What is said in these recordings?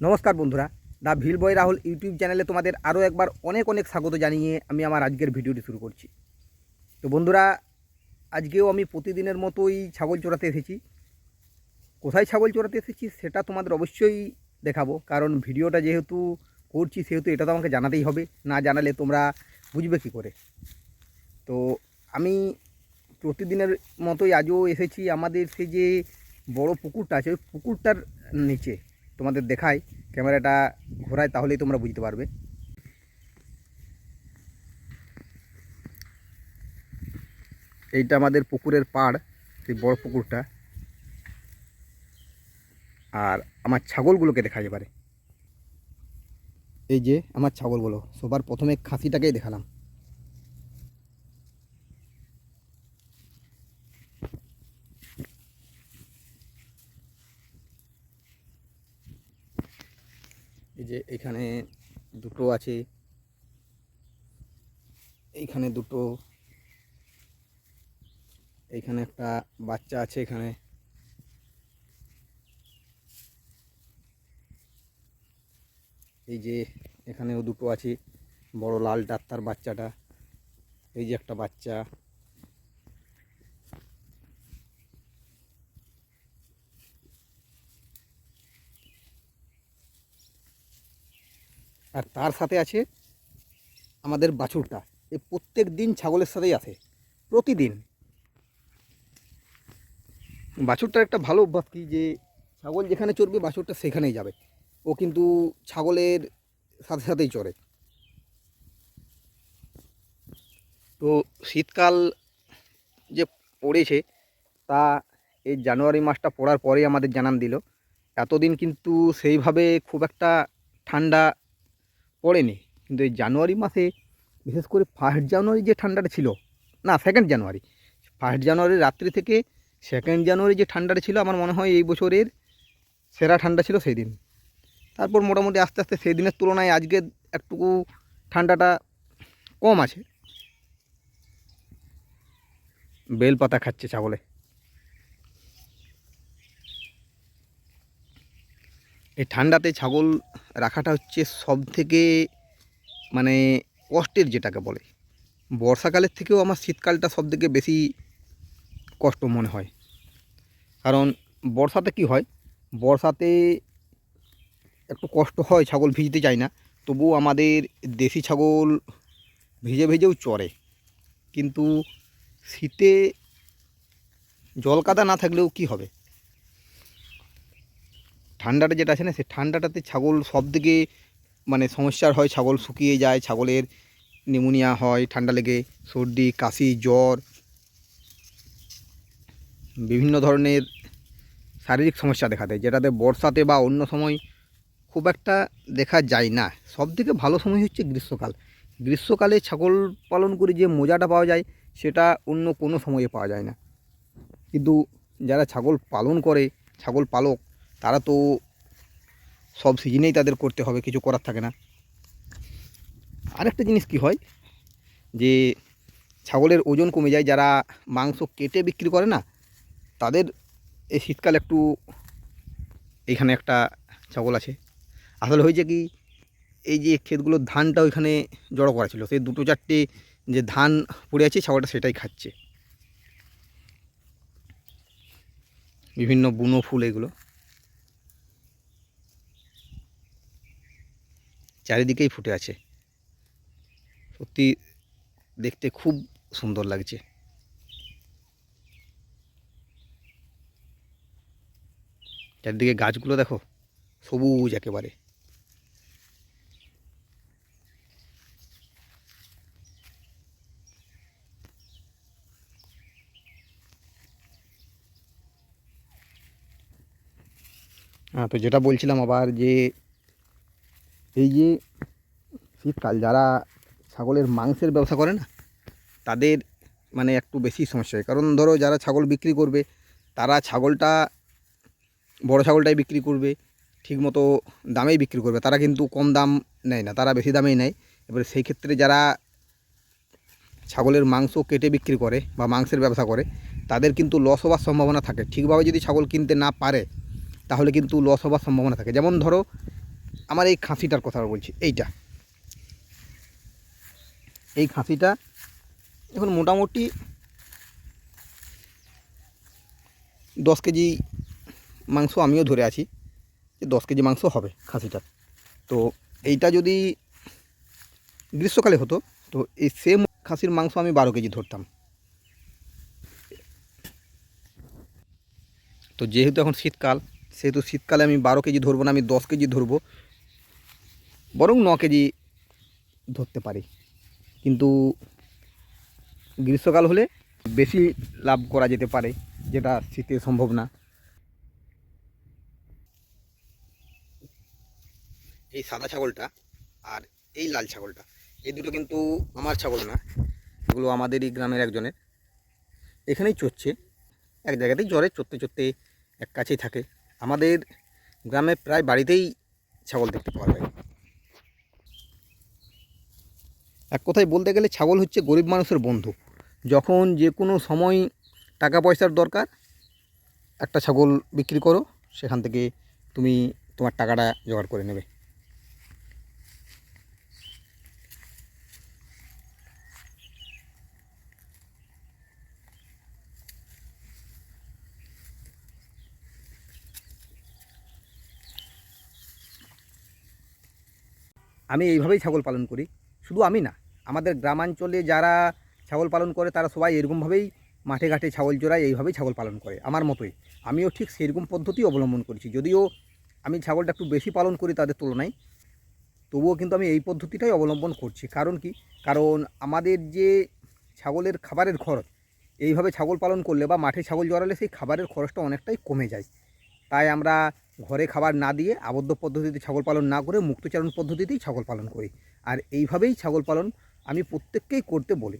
নমস্কার বন্ধুরা দ্য ভিল বয় রাহুল ইউটিউব চ্যানেলে তোমাদের আরও একবার অনেক অনেক স্বাগত জানিয়ে আমি আমার আজকের ভিডিওটি শুরু করছি। তো বন্ধুরা, আজকেও আমি প্রতিদিনের মতোই ছাগল চড়াতে এসেছি। কোথায় ছাগল চড়াতে এসেছি সেটা তোমাদের অবশ্যই দেখাবো, কারণ ভিডিওটা যেহেতু করছি সেহেতু এটা তো আমাকে জানাতেই হবে, না জানালে তোমরা বুঝবে কী করে। তো আমি প্রতিদিনের মতোই আজও এসেছি আমাদের সেই যে বড় পুকুরটা আছে, ওই পুকুরটার নিচে। তোমাদের দেখাই, ক্যামেরাটা ঘোরায় তাহলেই তোমরা বুঝতে পারবে। এইটা আমাদের পুকুরের পাড়, সেই বড় পুকুরটা। আর আমার ছাগলগুলোকে দেখা এবারে। এই যে আমার ছাগলগুলো, সবার প্রথমে খাসিটাকেই দেখালাম। এই যে এখানে দুটো আছে, এইখানে দুটো, এইখানে একটা বাচ্চা আছে এখানে। এই যে এখানেও দুটো আছে, বড় লালটার তার বাচ্চাটা, এই যে একটা বাচ্চা। আর তার সাথে আছে আমাদের বাছুরটা। এ প্রত্যেক দিন ছাগলের সাথেই আসে, প্রতিদিন। বাছুরটার একটা ভালো অভ্যাস কি যে, ছাগল যেখানে চড়বে বাছুরটা সেখানেই যাবে। ও কিন্তু ছাগলের সাথে সাথেই চড়ে। তো শীতকাল যে পড়েছে, তা এই জানুয়ারি মাসটা পড়ার পরেই আমাদের জানান দিল। এতদিন কিন্তু সেইভাবে খুব একটা ঠান্ডা পড়েনি। কিন্তু এই জানুয়ারি মাসে, বিশেষ করে ফার্স্ট জানুয়ারি যে ঠান্ডাটা ছিল, না সেকেন্ড জানুয়ারি ফার্স্ট জানুয়ারি রাত্রি থেকে সেকেন্ড জানুয়ারি যে ঠান্ডাটা ছিল, আমার মনে হয় এই বছরের সেরা ঠান্ডা ছিল সেই দিন। তারপর মোটামুটি আস্তে আস্তে সেই দিনের তুলনায় আজকে একটুকু ঠান্ডাটা কম আছে। বেল পাতা খাচ্ছে ছাগলে। এই ঠান্ডাতে ছাগল রাখাটা হচ্ছে সব থেকে মানে কষ্টের যেটাকে বলে। বর্ষাকালের থেকেও আমার শীতকালটা সব থেকে বেশি কষ্ট মনে হয়। কারণ বর্ষাতে কি হয়? বর্ষাতে একটু কষ্ট হয়, ছাগল ভিজতে চায় না। তবু আমাদের দেশি ছাগল ভিজে ভিজেও চড়ে কিন্তু শীতে জল কাদা না থাকলেও কি হবে? ঠান্ডাটা যেটা আছে না, সেই ঠান্ডাটাতে ছাগল সব দিকে মানে সমস্যার হয়, ছাগল শুকিয়ে যায়, ছাগলের নিমোনিয়া হয়, ঠান্ডা লেগে, সর্দি, কাশি, জ্বর, বিভিন্ন ধরনের শারীরিক সমস্যা দেখা দেয়, যেটাতে বর্ষাতে বা অন্য সময় খুব একটা দেখা যায় না। সব থেকে ভালো সময় হচ্ছে গ্রীষ্মকাল। গ্রীষ্মকালে ছাগল পালন করে যে মজাটা পাওয়া যায়, সেটা অন্য কোনো সময়ে পাওয়া যায় না। কিন্তু যারা ছাগল পালন করে, ছাগল পালক তারা তো সব সিজনেই তাদের করতে হবে, কিছু করার থাকে না। আরেকটা জিনিস কি হয়, যে ছাগলের ওজন কমে যায়, যারা মাংস কেটে বিক্রি করে না, তাদের এই শীতকালে একটু এখানে একটা ছাগল আছে। আসলে হয়েছে কি, এই যে ক্ষেতগুলোর ধানটা ওইখানে জড়ো করা ছিল, সেই দুটো চারটে যে ধান পড়ে আছে, ছাগলটা সেটাই খাচ্ছে। বিভিন্ন বুনো ফুল এগুলো। চারিদিকেই ফুটে আছে। সত্যি দেখতে খুব সুন্দর লাগছে। চারিদিকে গাছগুলো দেখো, সবুজ একেবারে। হ্যাঁ তো যেটা বলছিলাম আবার যে এই যে শীতকাল যারা ছাগলের মাংসের ব্যবসা করে না, তাদের মানে একটু বেশি সমস্যা হয়। কারণ ধরো যারা ছাগল বিক্রি করবে, তারা ছাগলটা, বড় ছাগলটাই বিক্রি করবে ঠিকমতো দামেই বিক্রি করবে। তারা কিন্তু কম দাম নেয় না, তারা বেশি দামেই নেয়। এবারে সেই ক্ষেত্রে যারা ছাগলের মাংস কেটে বিক্রি করে বা মাংসের ব্যবসা করে, তাদের কিন্তু লস হওয়ার সম্ভাবনা থাকে। ঠিকভাবে যদি ছাগল কিনতে না পারে, তাহলে কিন্তু লস হওয়ার সম্ভাবনা থাকে। যেমন ধরো আমার এই খাসিটার কথা বলছি, এইটা। এই খাসিটা এখন মোটামুটি দশ কেজি মাংস আমিও ধরে আছি যে দশ কেজি মাংস হবে খাসিটার তো এইটা যদি গ্রীষ্মকালে হতো, তো এই সেম খাসির মাংস আমি বারো কেজি ধরতাম। তো যেহেতু এখন শীতকাল, সেহেতু শীতকালে আমি বারো কেজি ধরবো না, আমি দশ কেজি ধরবো বরং ন কেজি ধরতে পারি। কিন্তু গ্রীষ্মকাল হলে বেশি লাভ করা যেতে পারে, যেটা শীতে সম্ভব না। এই সাদা ছাগলটা আর এই লাল ছাগলটা, এই দুটো কিন্তু আমার ছাগল না, এগুলো আমাদেরই গ্রামের একজনের। এখানেই চড়ছে, এক জায়গাতেই জ্বরে চড়তে চড়তে এক কাছেই থাকে। আমাদের গ্রামে প্রায় বাড়িতেই ছাগল দেখতে পাওয়া যায়। এক কথায় বলতে গেলে ছাগল হচ্ছে গরিব মানুষের বন্ধু। যখন যে কোনো সময় টাকা পয়সার দরকার, একটা ছাগল বিক্রি করো, সেখান থেকে তুমি তোমার টাকাটা জোগাড় করে নেবে। আমি এইভাবেই ছাগল পালন করি। শুধু আমি না আমাদের গ্রামাঞ্চলে যারা ছাগল পালন করে, তারা সবাই এরকমভাবেই মাঠে ঘাটে ছাগল চড়ায়, এইভাবেই ছাগল পালন করে, আমার মতোই। আমিও ঠিক সেরকম পদ্ধতি অবলম্বন করেছি। যদিও আমি ছাগলটা একটু বেশি পালন করি তাদের তুলনায়, তবুও কিন্তু আমি এই পদ্ধতিটাই অবলম্বন করছি। কারণ কি? কারণ আমাদের যে ছাগলের খাবারের খরচ, এইভাবে ছাগল পালন করলে বা মাঠে ছাগল জড়ালে সেই খাবারের খরচটা অনেকটাই কমে যায়। তাই আমরা ঘরে খাবার না দিয়ে আবদ্ধ পদ্ধতিতে ছাগল পালন না করে মুক্তচারণ পদ্ধতিতেই ছাগল পালন করি। আর এইভাবেই ছাগল পালন আমি প্রত্যেককেই করতে বলি।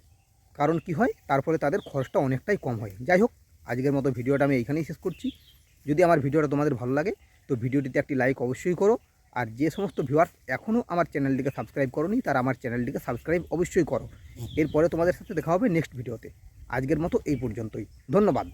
কারণ কি হয়? তার ফলে তাদের খরচটা অনেকটাই কম হয়। যাই হোক, আজকের মতো ভিডিওটা আমি এইখানেই শেষ করছি। যদি আমার ভিডিওটা তোমাদের ভালো লাগে, তো ভিডিওটিতে একটি লাইক অবশ্যই করো। আর যে সমস্ত ভিউয়ার্স এখনও আমার চ্যানেলটিকে সাবস্ক্রাইব করোনি, তারা আমার চ্যানেলটিকে সাবস্ক্রাইব অবশ্যই করো। এরপরে তোমাদের সাথে দেখা হবে নেক্সট ভিডিওতে আজকের মতো এই পর্যন্তই। ধন্যবাদ।